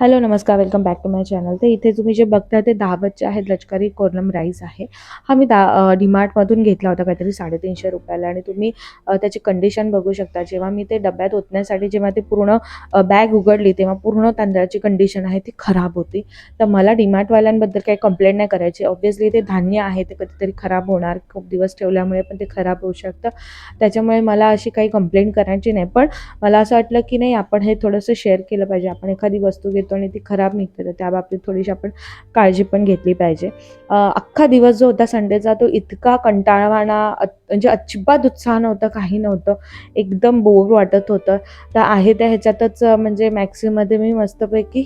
Hello नमस्कार welcome back to my channel तर इथे तुम्ही जे बघताय ते दहावतचे आहेत लष्करी कोर्नम राईस आहे. हा मी दा डीमार्टमधून घेतला होता काहीतरी साडेतीनशे रुपयाला आणि तुम्ही त्याची कंडिशन बघू शकता. जेव्हा मी ते डब्यात ओतण्यासाठी जेव्हा ते पूर्ण बॅग उघडली तेव्हा पूर्ण तांदळाची कंडिशन आहे ती खराब होती. तर मला डीमार्टवाल्यांबद्दल काही कंप्लेंट नाही करायची. ऑब्व्हियसली ते धान्य आहे ते कधीतरी खराब होणार. खूप दिवस ठेवल्यामुळे पण ते खराब होऊ शकतं. त्याच्यामुळे मला अशी काही कंप्लेंट करायची नाही. पण मला असं वाटलं की नाही आपण हे थोडंसं शेअर केलं पाहिजे. आपण एखादी वस्तू घेतो आणि ती खराब निघते तर त्या बाबतीत थोडीशी आपण काळजी पण घेतली पाहिजे. अख्खा दिवस जो होता संडेचा तो इतका कंटाळवाणा म्हणजे अजिबात उत्साह नव्हता काही नव्हतं. एकदम बोर वाटत होतं. तर आहे त्या ह्याच्यातच म्हणजे मॅक्सीमध्ये मी मस्तपैकी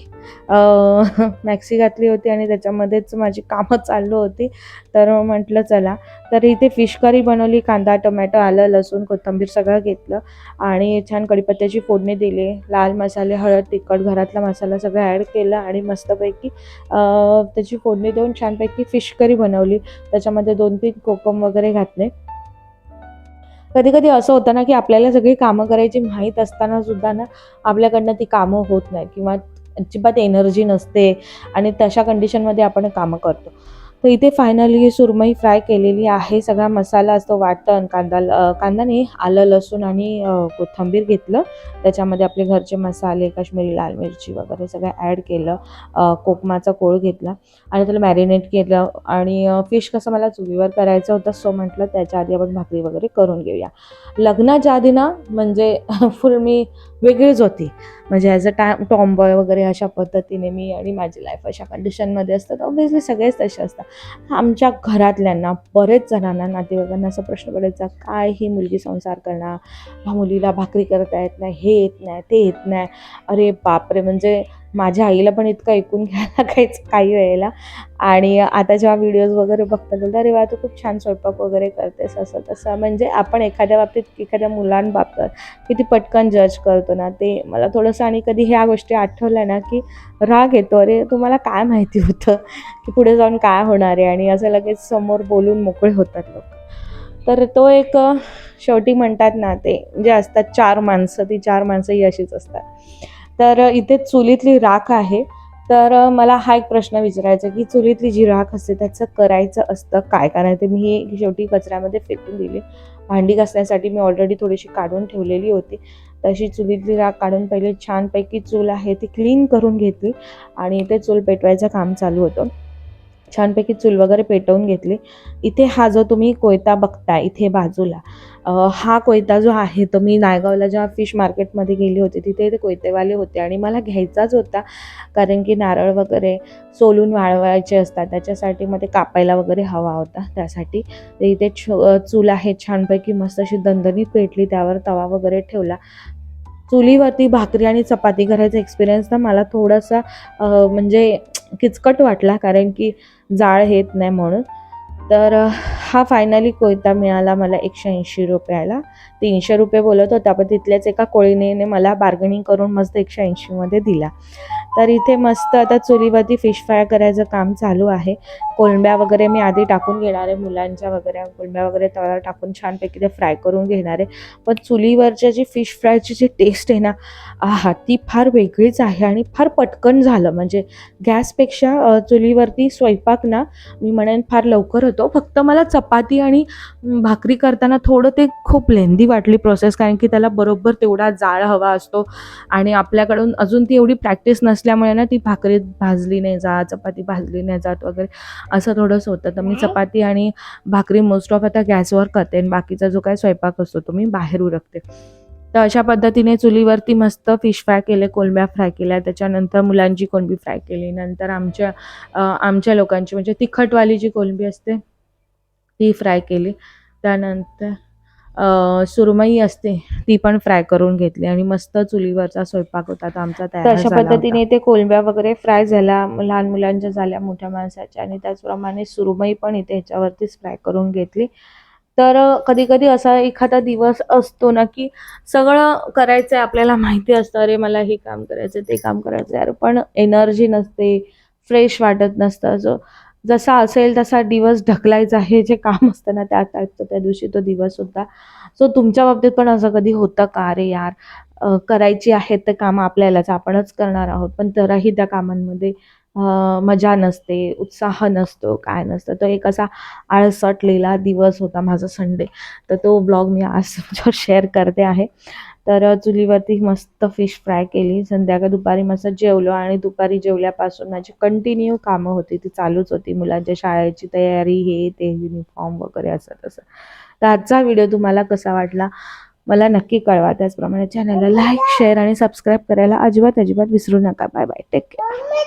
मॅक्सी घातली होती आणि त्याच्यामध्येच माझी कामं चालू होती. तर म्हटलं चला. तर इथे फिश करी बनवली कांदा टोमॅटो आलं लसूण कोथिंबीर सगळं घेतलं आणि छान कढीपत्त्याची फोडणी दिली. लाल मसाले हळद तिखट घरातला मसाला सगळं ॲड केलं आणि मस्तपैकी त्याची फोडणी देऊन छानपैकी फिश करी बनवली. त्याच्यामध्ये दोन तीन कोकम वगैरे घातले. कधी कधी असं होतं ना की आपल्याला सगळी कामं करायची माहीत असताना सुद्धा ना आपल्याकडनं ती कामं होत नाही किंवा अजिबात एनर्जी नसते आणि तशा कंडिशनमध्ये आपण कामं करतो. तर इथे फायनली सुरमई फ्राय केलेली आहे. सगळा मसाला असतो वाटण कांदा कांदाने आलं लसूण आणि कोथंबीर घेतलं. त्याच्यामध्ये आपले घरचे मसाले काश्मीरी लाल मिरची वगैरे सगळं ॲड केलं. कोकमाचा कोळ घेतला आणि त्याला मॅरिनेट केलं. आणि फिश कसं मला चुलीवर करायचं होतं सो म्हटलं त्याच्या आधी आपण भाकरी वगैरे करून घेऊया. लग्नाच्या आधी ना म्हणजे फुल मी वेगळीच होती. म्हणजे ॲज अ टा टॉम बॉय वगैरे अशा पद्धतीने मी आणि माझी लाईफ अशा कंडिशनमध्ये असतं तर ऑब्व्हियसली सगळेच तसे असतात. आमच्या घरातल्यांना बरेच जणांना नातेवाईकांना असा प्रश्न पडायचा काय ही मुलगी संसार करणार? मुलीला भाकरी करता येत नाही हे येत नाही ते येत नाही. अरे बापरे म्हणजे माझ्या आईला पण इतकं ऐकून घ्यायला काहीच काही वेळेला. आणि आता जेव्हा व्हिडिओज वगैरे बघतात बोलतात अरे वा तू खूप छान स्वयंपाक वगैरे करतेस असं तसं. म्हणजे आपण एखाद्या बाबतीत एखाद्या मुलांबाबत किती पटकन जज करतो ना ते मला थोडंसं आणि कधी ह्या गोष्टी आठवल्या ना की राग येतो. अरे तुम्हाला काय माहिती होतं की पुढे जाऊन काय होणार आहे? आणि असं लगेच समोर बोलून मोकळे होतात लोक. तर तो एक शेवटी म्हणतात ना ते जे असतात चार माणसं ती चार माणसं ही अशीच असतात. तर इथे चुलीतली राख आहे. तर मला हा एक प्रश्न विचारायचा की चुलीतली जी राख असते त्याचं करायचं असतं काय? कारण ते मी शेवटी कचऱ्यामध्ये फेकून दिली. भांडी घासण्यासाठी मी ऑलरेडी थोडीशी काढून ठेवलेली होती. तशी चुलीतली राख काढून पहिले छानपैकी चूल आहे ती क्लीन करून घेतली आणि ते चूल पेटवायचं काम चालू होतं. छानपैकी चूल वगैरे पेटवून घेतली. इथे हा जो तुम्ही कोयता बघताय इथे बाजूला हा कोयता जो आहे तो मी नायगावला जेव्हा फिश मार्केटमध्ये गेली होती तिथे ते कोयतेवाले होते. आणि मला घ्यायचाच होता कारण की नारळ वगैरे सोलून वाळवायचे असतात त्याच्यासाठी मग ते कापायला वगैरे हवा होता. त्यासाठी इथे छ चूल आहे छानपैकी मस्त अशी दणदणीत पेटली त्यावर तवा वगैरे ठेवला. चुलीवरती भाकरी आणि चपाती करायचा एक्सपिरियन्स ना मला थोडासा म्हणजे किचकट वाटला कारण की जाळ येत नाही म्हणून. तर हा फायनली कोयता मिळाला मला एकशे ऐंशी रुपयाला. तीनशे रुपये बोलत होता पण तिथल्याच एका कोळीने मला बार्गनिंग करून मस्त एकशे ऐंशीमध्ये दिला. तर इथे मस्त आता चुलीवरती फिश फ्राय करायचं काम चालू आहे. कोळंब्या वगैरे मी आधी टाकून घेणार आहे मुलांच्या वगैरे. कोळंब्या वगैरे तव्यावर टाकून छानपैकी ते फ्राय करून घेणार आहे. पण चुलीवरच्या जी फिश फ्रायची जी टेस्ट आहे ना आहा ती फार वेगळीच आहे आणि फार पटकन झालं. म्हणजे गॅसपेक्षा चुलीवरती स्वयंपाक ना मी म्हणेन फार लवकर होतो. फक्त मला चपाती आणि भाकरी करताना थोडं ते खूप लेंदी वाटली प्रोसेस कारण की त्याला बरोबर तेवढा जाळ हवा असतो आणि आपल्याकडून अजून ती एवढी प्रॅक्टिस नसते. नसल्यामुळे ना ती भाकरी भाजली नाही जात चपाती भाजली नाही जात वगैरे असं थोडंसं होतं. तर मी चपाती आणि भाकरी मोस्ट ऑफ आता गॅसवर करते आणि बाकीचा जो काय स्वयंपाक असतो तो मी बाहेर उरकते. तर अशा पद्धतीने चुलीवरती मस्त फिश फ्राय केले कोलंब्या फ्राय केल्या. त्याच्यानंतर मुलांची कोलंबी फ्राय केली. नंतर आमच्या आमच्या लोकांची म्हणजे तिखटवाली जी कोलंबी असते ती फ्राय केली. त्यानंतर सुरमई असते ती पण फ्राय करून घेतली आणि मस्त चुलीवरचा स्वयंपाक होता तो आमचा तयार अशा पद्धतीने. ते कोलंब्या वगैरे फ्राय झाल्या लहान मुलांच्या झाल्या मोठ्या माणसाच्या आणि त्याचप्रमाणे सुरमई पण इथे ह्याच्यावरतीच फ्राय करून घेतली तर कधी कधी असा एखादा दिवस असतो ना की सगळं करायचं आहे आपल्याला माहिती असतं अरे मला हे काम करायचं ते काम करायचं अरे पण एनर्जी नसते फ्रेश वाटत नसतं जो जसा असेल तसा दिवस ढकलायचा हे जे काम असतं ना त्या टाईपचं त्या दिवशी तो दिवस होता. सो तुमच्या बाबतीत पण असं कधी होतं का? अरे यार करायची आहेत तर कामं आपल्यालाच आपणच करणार आहोत. पण तराही त्या कामांमध्ये मजा नसते उत्साह नसतो काय नसतं. तो एक असा आळसटलेला दिवस होता माझा संडे तर तो ब्लॉग मी आज तुमच्यावर शेअर करते आहे. तर चुलीवरती मस्त फिश फ्राय केली. संध्याकाळ दुपारी मस्त जेवलो आणि दुपारी जेवल्यापासून माझी कंटिन्यू कामं होती. ती चालूच होती. मुलांच्या शाळेची तयारी हे ते युनिफॉर्म वगैरे असं तसं. तर आजचा व्हिडिओ तुम्हाला कसा वाटला? मला नक्की कळवा. त्याचप्रमाणे चॅनलला लाईक शेअर आणि सबस्क्राईब करायला अजिबात अजिबात विसरू नका. Bye bye take care